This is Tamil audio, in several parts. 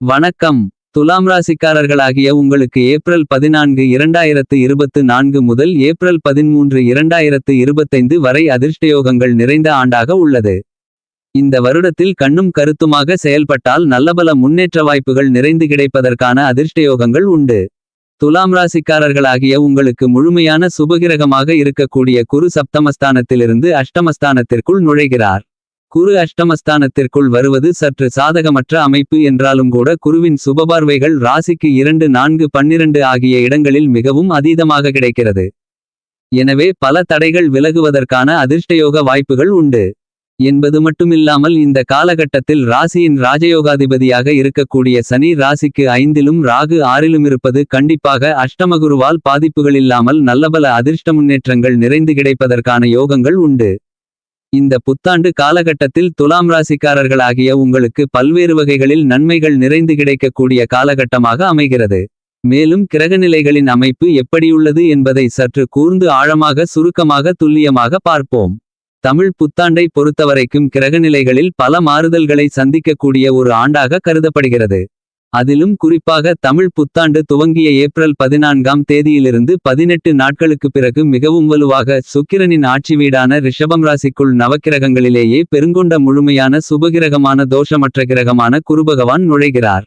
வணக்கம் துலாம் ராசிக்காரர்களாகிய உங்களுக்கு ஏப்ரல் பதினான்கு இரண்டாயிரத்து இருபத்து நான்கு முதல் ஏப்ரல் பதிமூன்று இரண்டாயிரத்து இருபத்தைந்து வரை அதிர்ஷ்டயோகங்கள் நிறைந்த ஆண்டாக உள்ளது. இந்த வருடத்தில் கண்ணும் கருத்துமாக செயல்பட்டால் நல்லபல முன்னேற்ற வாய்ப்புகள் நிறைந்து கிடைப்பதற்கான அதிர்ஷ்டயோகங்கள் உண்டு. துலாம் ராசிக்காரர்களாகிய உங்களுக்கு முழுமையான சுபகிரகமாக இருக்கக்கூடிய குரு சப்தமஸ்தானத்திலிருந்து அஷ்டமஸ்தானத்திற்குள் நுழைகிறார். குரு அஷ்டமஸ்தானத்திற்குள் வருவது சற்று சாதகமற்ற அமைப்பு என்றாலும் கூட குருவின் சுபபார்வைகள் ராசிக்கு இரண்டு நான்கு பன்னிரண்டு ஆகிய இடங்களில் மிகவும் அதீதமாக கிடைக்கிறது. எனவே பல தடைகள் விலகுவதற்கான அதிர்ஷ்டயோக வாய்ப்புகள் உண்டு. என்பது மட்டுமில்லாமல் இந்த காலகட்டத்தில் ராசியின் ராஜயோகாதிபதியாக இருக்கக்கூடிய சனி ராசிக்கு ஐந்திலும் ராகு ஆறிலுமிருப்பது கண்டிப்பாக அஷ்டமகுருவால் பாதிப்புகளில்லாமல் நல்லபல அதிர்ஷ்ட முன்னேற்றங்கள் நிறைந்து கிடைப்பதற்கான யோகங்கள் உண்டு. இந்த புத்தாண்டு காலகட்டத்தில் துலாம் ராசிக்காரர்களாகிய உங்களுக்கு பல்வேறு வகைகளில் நன்மைகள் நிறைந்து கிடைக்கக்கூடிய காலகட்டமாக அமைகிறது. மேலும் கிரகநிலைகளின் அமைப்பு எப்படியுள்ளது என்பதை சற்று கூர்ந்து ஆழமாக சுருக்கமாக துல்லியமாக பார்ப்போம். தமிழ் புத்தாண்டை பொறுத்தவரைக்கும் கிரகநிலைகளில் பல மாறுதல்களை சந்திக்கக்கூடிய ஒரு ஆண்டாக கருதப்படுகிறது. அதிலும் குறிப்பாக தமிழ் புத்தாண்டு துவங்கிய ஏப்ரல் பதினான்காம் தேதியிலிருந்து பதினெட்டு நாட்களுக்கு பிறகு மிகவும் வலுவாக சுக்கிரனின் ஆட்சி வீடான ரிஷபம் ராசிக்குள் நவக்கிரகங்களிலேயே பெருங்கொண்ட முழுமையான சுபகிரகமான தோஷமற்ற கிரகமான குருபகவான் நுழைகிறார்.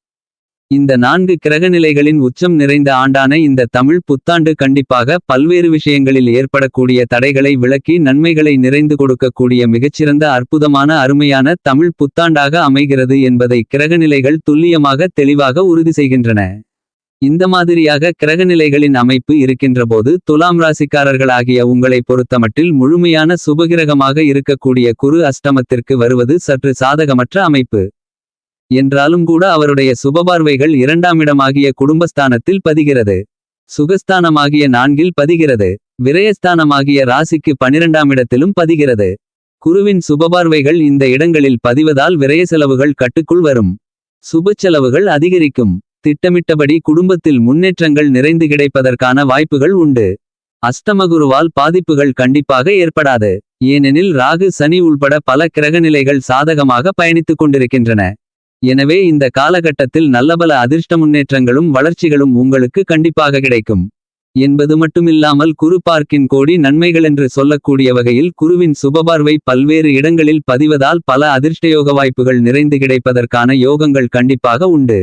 இந்த நான்கு கிரகநிலைகளின் உச்சம் நிறைந்த ஆண்டான இந்த தமிழ் புத்தாண்டு கண்டிப்பாக பல்வேறு விஷயங்களில் ஏற்படக்கூடிய தடைகளை விளக்கி நன்மைகளை நிறைந்து கொடுக்கக்கூடிய மிகச்சிறந்த அற்புதமான அருமையான தமிழ் புத்தாண்டாக அமைகிறது என்பதை கிரகநிலைகள் துல்லியமாக தெளிவாக உறுதி செய்கின்றன. இந்த மாதிரியாக கிரகநிலைகளின் அமைப்பு இருக்கின்றபோது துலாம் ராசிக்காரர்களாகிய உங்களை பொறுத்தமட்டில் முழுமையான சுபகிரகமாக இருக்கக்கூடிய குரு அஷ்டமத்திற்கு வருவது சற்று சாதகமற்ற அமைப்பு. என்றாலும் கூட அவருடைய சுபபார்வைகள் இரண்டாமிடமாகிய குடும்பஸ்தானத்தில் பதிகிறது. சுகஸ்தானமாகிய நான்கில் பதிகிறது. விரயஸ்தானமாகிய ராசிக்கு பனிரெண்டாம் இடத்திலும் பதிகிறது. குருவின் சுபபார்வைகள் இந்த இடங்களில் பதிவதால் விரய செலவுகள் கட்டுக்குள் வரும். சுப செலவுகள் அதிகரிக்கும். திட்டமிட்டபடி குடும்பத்தில் முன்னேற்றங்கள் நிறைந்து கிடைப்பதற்கான வாய்ப்புகள் உண்டு. அஷ்டமகுருவால் பாதிப்புகள் கண்டிப்பாக ஏற்படாது. ஏனெனில் ராகு சனி உள்பட பல கிரகநிலைகள் சாதகமாக பயணித்துக் கொண்டிருக்கின்றன. எனவே இந்த காலகட்டத்தில் நல்லபல அதிர்ஷ்ட முன்னேற்றங்களும் வளர்ச்சிகளும் உங்களுக்கு கண்டிப்பாக கிடைக்கும். என்பது மட்டுமில்லாமல் குரு பார்க்கின் கோடி நன்மைகளென்று சொல்லக்கூடிய வகையில் குருவின் சுபபார்வை பல்வேறு இடங்களில் பதிவதால் பல அதிர்ஷ்டயோக வாய்ப்புகள் நிறைந்து கிடைப்பதற்கான யோகங்கள் கண்டிப்பாக உண்டு.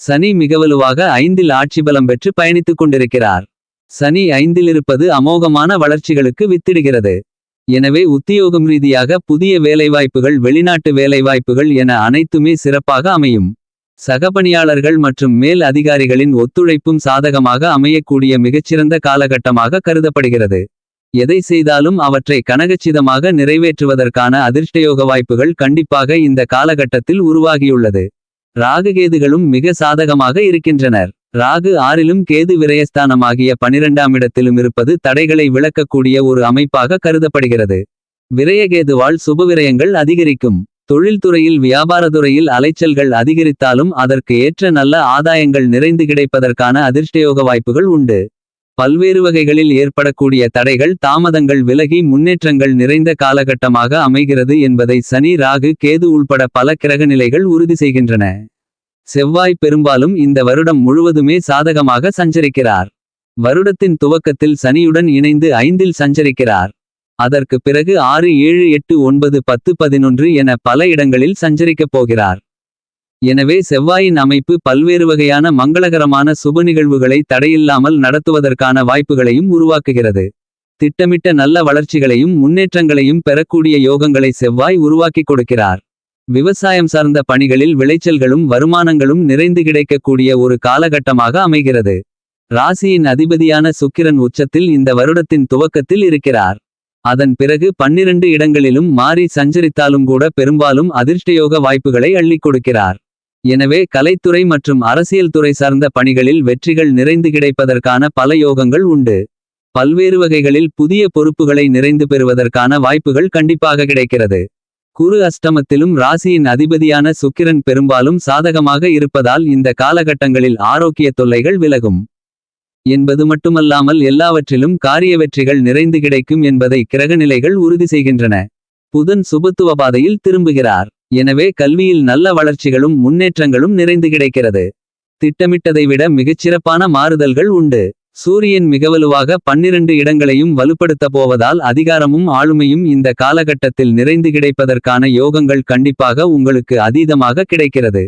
சனி மிகவலுவாக ஐந்தில் ஆட்சி பலம் பெற்று பயணித்துக் கொண்டிருக்கிறார். சனி ஐந்தில் இருப்பது அமோகமான வளர்ச்சிகளுக்கு வித்திடுகிறது. எனவே உத்தியோகம் ரீதியாக புதிய வேலைவாய்ப்புகள் வெளிநாட்டு வேலைவாய்ப்புகள் என அனைத்துமே சிறப்பாக அமையும். சகபணியாளர்கள் மற்றும் மேல் அதிகாரிகளின் ஒத்துழைப்பும் சாதகமாக அமையக்கூடிய மிகச்சிறந்த காலகட்டமாக கருதப்படுகிறது. எதை செய்தாலும் அவற்றை கனகச்சிதமாக நிறைவேற்றுவதற்கான அதிர்ஷ்டயோக வாய்ப்புகள் கண்டிப்பாக இந்த காலகட்டத்தில் உருவாகியுள்ளது. ராககேதுகளும் மிக சாதகமாக இருக்கின்றனர். ராகு ஆறிலும் கேது விரயஸ்தானமாகிய பனிரெண்டாம் இடத்திலும் இருப்பது தடைகளை விளக்கக்கூடிய ஒரு அமைப்பாக கருதப்படுகிறது. விரயகேதுவால் சுபவிரயங்கள் அதிகரிக்கும். தொழில்துறையில் வியாபாரத்துறையில் அலைச்சல்கள் அதிகரித்தாலும் அதற்கு ஏற்ற நல்ல ஆதாயங்கள் நிறைந்து கிடைப்பதற்கான அதிர்ஷ்டயோக வாய்ப்புகள் உண்டு. பல்வேறு வகைகளில் ஏற்படக்கூடிய தடைகள் தாமதங்கள் விலகி முன்னேற்றங்கள் நிறைந்த காலகட்டமாக அமைகிறது என்பதை சனி ராகு கேது உள்பட பல கிரகநிலைகள் உறுதி செய்கின்றன. செவ்வாய் பெரும்பாலும் இந்த வருடம் முழுவதுமே சாதகமாக சஞ்சரிக்கிறார். வருடத்தின் துவக்கத்தில் சனியுடன் இணைந்து ஐந்தில் சஞ்சரிக்கிறார். அதற்கு பிறகு ஆறு ஏழு எட்டு ஒன்பது பத்து பதினொன்று என பல இடங்களில் சஞ்சரிக்கப் போகிறார். எனவே செவ்வாயின் அமைப்பு பல்வேறு வகையான மங்களகரமான சுப நிகழ்வுகளை தடையில்லாமல் நடத்துவதற்கான வாய்ப்புகளையும் உருவாக்குகிறது. திட்டமிட்ட நல்ல வளர்ச்சிகளையும் முன்னேற்றங்களையும் பெறக்கூடிய யோகங்களை செவ்வாய் உருவாக்கிக் கொடுக்கிறார். விவசாயம் சார்ந்த பணிகளில் விளைச்சல்களும் வருமானங்களும் நிறைந்து கிடைக்கக்கூடிய ஒரு காலகட்டமாக அமைகிறது. ராசியின் அதிபதியான சுக்கிரன் உச்சத்தில் இந்த வருடத்தின் துவக்கத்தில் இருக்கிறார். அதன் பிறகு பன்னிரண்டு இடங்களிலும் மாறி சஞ்சரித்தாலும் கூட பெரும்பாலும் அதிர்ஷ்டயோக வாய்ப்புகளை அள்ளிக் கொடுக்கிறார். எனவே கலைத்துறை மற்றும் அரசியல் துறை சார்ந்த பணிகளில் வெற்றிகள் நிறைந்து கிடைப்பதற்கான பல யோகங்கள் உண்டு. பல்வேறு வகைகளில் புதிய பொறுப்புகளை நிறைந்து பெறுவதற்கான வாய்ப்புகள் கண்டிப்பாக கிடைக்கிறது. குரு அஷ்டமத்திலும் ராசியின் அதிபதியான சுக்கிரன் பெரும்பாலும் சாதகமாக இருப்பதால் இந்த காலகட்டங்களில் ஆரோக்கிய தொல்லைகள் விலகும். என்பது மட்டுமல்லாமல் எல்லாவற்றிலும் காரிய வெற்றிகள் நிறைந்து கிடைக்கும் என்பதை கிரகநிலைகள் உறுதி செய்கின்றன. புதன் சுபத்துவ பாதையில் திரும்புகிறார். எனவே கல்வியில் நல்ல வளர்ச்சிகளும் முன்னேற்றங்களும் நிறைந்து கிடைக்கிறது. திட்டமிட்டதை விட மிகச்சிறப்பான மாறுதல்கள் உண்டு. சூரியன் மிகவலுவாக பன்னிரண்டு இடங்களையும் வலுப்படுத்த போவதால் அதிகாரமும் ஆளுமையும் இந்த காலகட்டத்தில் நிறைந்து கிடைப்பதற்கான யோகங்கள் கண்டிப்பாக உங்களுக்கு அதீதமாக கிடைக்கிறது.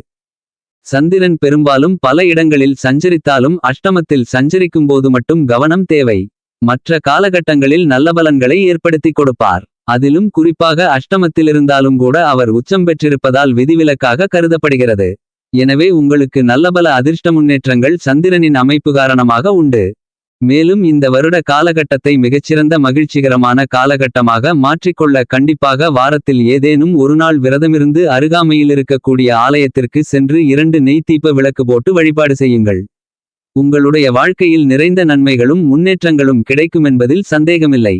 சந்திரன் பெரும்பாலும் பல இடங்களில் சஞ்சரித்தாலும் அஷ்டமத்தில் சஞ்சரிக்கும்போது மட்டும் கவனம் தேவை. மற்ற காலகட்டங்களில் நல்ல பலன்களை ஏற்படுத்திக் கொடுப்பார். அதிலும் குறிப்பாக அஷ்டமத்திலிருந்தாலும் கூட அவர் உச்சம் பெற்றிருப்பதால் விதிவிலக்காக கருதப்படுகிறது. எனவே உங்களுக்கு நல்லபல அதிர்ஷ்ட முன்னேற்றங்கள் சந்திரனின் அமைப்பு காரணமாக உண்டு. மேலும் இந்த வருட காலகட்டத்தை மிகச்சிறந்த மகிழ்ச்சிகரமான காலகட்டமாக மாற்றிக்கொள்ள கண்டிப்பாக வாரத்தில் ஏதேனும் ஒருநாள் விரதமிருந்து அருகாமையில் இருக்கக்கூடிய ஆலயத்திற்கு சென்று இரண்டு நெய் தீப விளக்கு போட்டு வழிபாடு செய்யுங்கள். உங்களுடைய வாழ்க்கையில் நிறைந்த நன்மைகளும் முன்னேற்றங்களும் கிடைக்குமென்பதில் சந்தேகமில்லை.